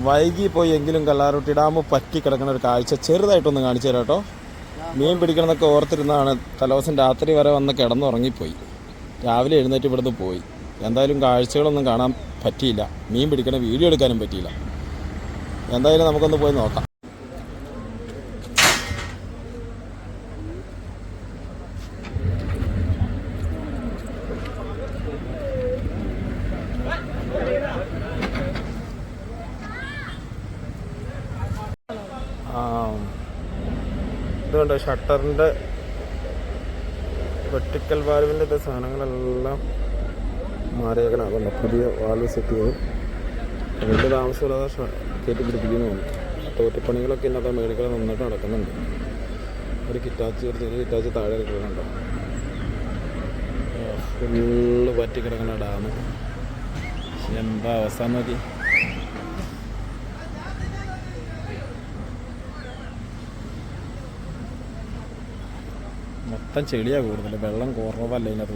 വൈകി പോയി എങ്കിലും കല്ലാറുട്ടി ഡാം പറ്റി കിടക്കുന്ന ഒരു കാഴ്ച ചെറുതായിട്ടൊന്ന് കാണിച്ചു തരാം കേട്ടോ. മീൻ പിടിക്കണമെന്നൊക്കെ ഓർത്തിരുന്നാണ് തലേദിവസം രാത്രി വരെ വന്ന് കിടന്നുറങ്ങിപ്പോയി. രാവിലെ എഴുന്നേറ്റ് ഇവിടുന്ന് പോയി. എന്തായാലും കാഴ്ചകളൊന്നും കാണാൻ പറ്റിയില്ല. മീൻ പിടിക്കണ വീഡിയോ എടുക്കാനും പറ്റിയില്ല. എന്തായാലും നമുക്കൊന്ന് പോയി നോക്കാം. ഇതുകൊണ്ട് ഷട്ടറിന്റെ വെട്ടിക്കൽ വാൽവിന്റെ ഒക്കെ സാധനങ്ങളെല്ലാം മാറിയേക്കണം പുതിയ വാൽവ് സെറ്റ് ചെയ്തു. വലിയ താമസമില്ലാതെ കയറ്റി പിടിപ്പിക്കുന്നതാണ് തോറ്റിപ്പണികളൊക്കെ ഇന്നത്തെ മേടികൾ നന്നായിട്ട് നടക്കുന്നുണ്ട്. ഒരു കിറ്റാച്ചി ഒരു ചെറിയ കിറ്റാച്ചി താഴെ കിടക്കുന്നുണ്ടോ ഫുള്ള് പറ്റി കിടക്കുന്ന ഡാം. എന്താ അവസ്ഥ നോക്കി. മൊത്തം ചെളിയാണ് കൂടുതൽ വെള്ളം കുറവല്ല ഇതിനകത്ത്